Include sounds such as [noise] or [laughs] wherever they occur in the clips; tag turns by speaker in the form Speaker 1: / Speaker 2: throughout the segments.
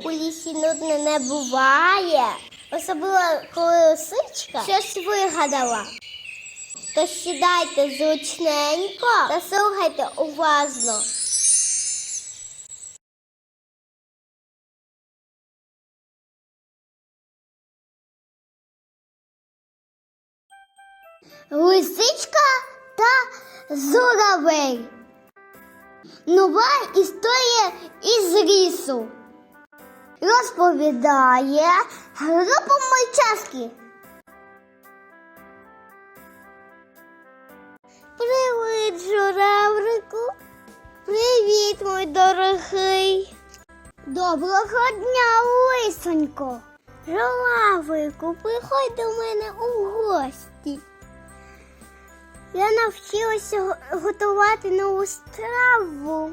Speaker 1: У лісі нудно не буває. Особливо, коли лисичка щось вигадала. Тож сідайте зручненько та слухайте уважно. Лисичка та журавель. Нова історія із лісу. Розповідає група мальчаски. Привіт, журавлику. Привіт, мой дорогий. Доброго дня, лисонько. Журавлику, приходь до мене у гості. Я навчилася готувати нову страву.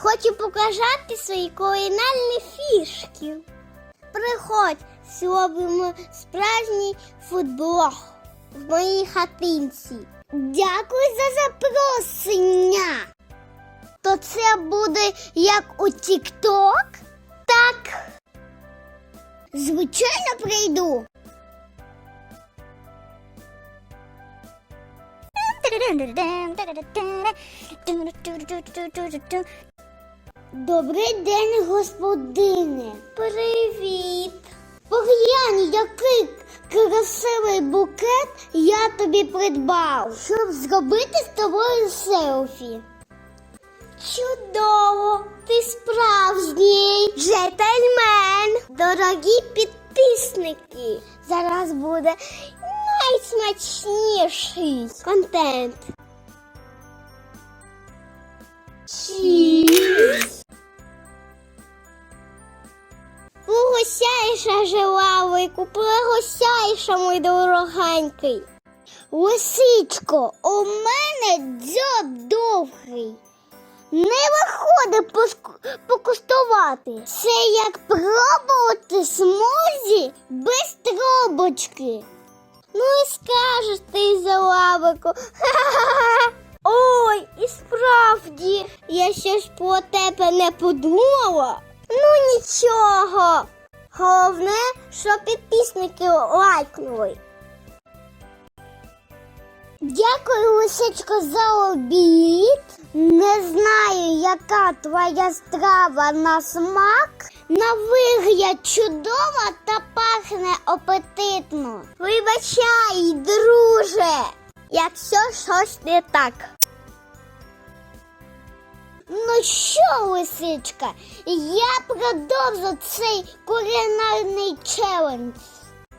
Speaker 1: Хочу показати свої кулінарні фішки. Приходь, зробимо справжній футблог в моїй хатинці. Дякую за запросення. То це буде як у Тік-Ток? Так. Звичайно прийду. Добрий день, господине. Привіт. Поглянь, який красивий букет я тобі придбав, щоб зробити з тобою селфі. Чудово, ти справжній джентльмен. Дорогі підписники. Зараз буде найсмачніший контент. Чіз. Пригощайша, жилавику, пригощайша, мій дорогенький. Лисичко, у мене дзьоб довгий. Не виходить покуштувати. Це як пробувати смузі без трубочки. Ну і скажеш ти за лавику. [laughs] Ой, і справді, я ще ж про тебе не подумала. Ну нічого. Головне, що підписники лайкнули. Дякую, лисичко, за обід. Не знаю, яка твоя страва на смак. На вигляд чудова та пахне апетитно. Вибачай, друже, якщо щось не так. Ну що, лисичка, я продовжу цей кулінарний челендж.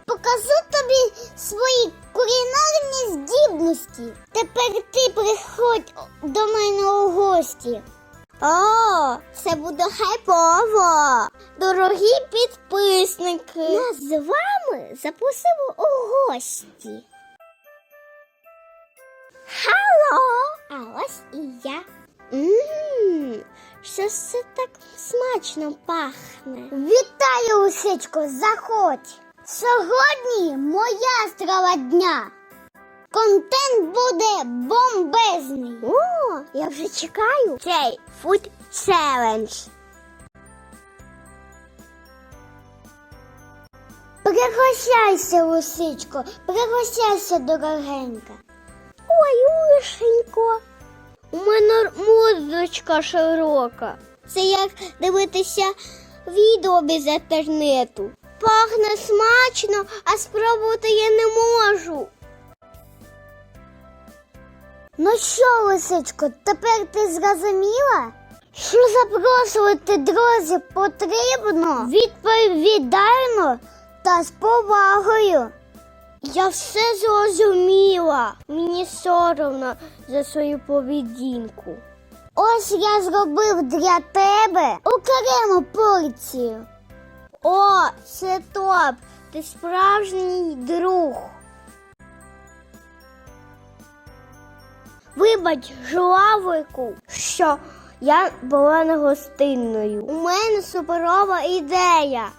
Speaker 1: Покажу тобі свої кулінарні здібності. Тепер ти приходь до мене у гості. О, це буде хайпово. Дорогі підписники. Нас з вами запросили у гості. Алло, а ось і я. Ммм, що ж це так смачно пахне. Вітаю, лисичко, заходь. Сьогодні моя страва дня. Контент буде бомбезний. О, я вже чекаю. Цей фуд челендж. Пригощайся, лисичко, пригощайся, дорогенька. Ой, лишенько. У широка. Це як дивитися відео без інтернету. Пахне смачно, а спробувати я не можу. Ну що, лисичко, тепер ти зрозуміла? Що запрошувати друзів потрібно відповідально та з повагою. Я все зрозуміла. Мені соромно за свою поведінку. Ось я зробив для тебе окрему порцію. О, це топ! Ти справжній друг. Вибач, журавлику, що я була не гостинною. У мене суперова ідея.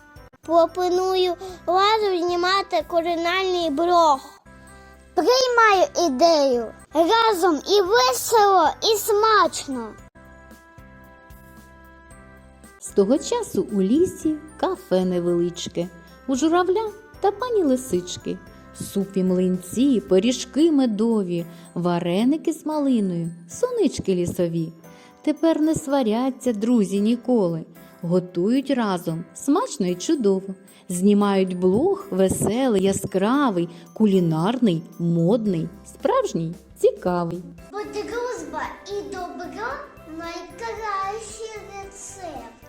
Speaker 1: Пропоную разом знімати кулінарний блог. Приймаю ідею. Разом і весело, і смачно.
Speaker 2: З того часу у лісі кафе невеличке, у журавля та пані лисички. Супі млинці, пиріжки медові, вареники з малиною, сонички лісові. Тепер не сваряться друзі ніколи. Готують разом смачно і чудово. Знімають блог веселий, яскравий, кулінарний, модний, справжній, цікавий.
Speaker 1: Бо дружба і добро найкращий рецепт.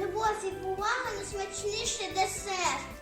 Speaker 1: Любов і повага найсмачніший десерт.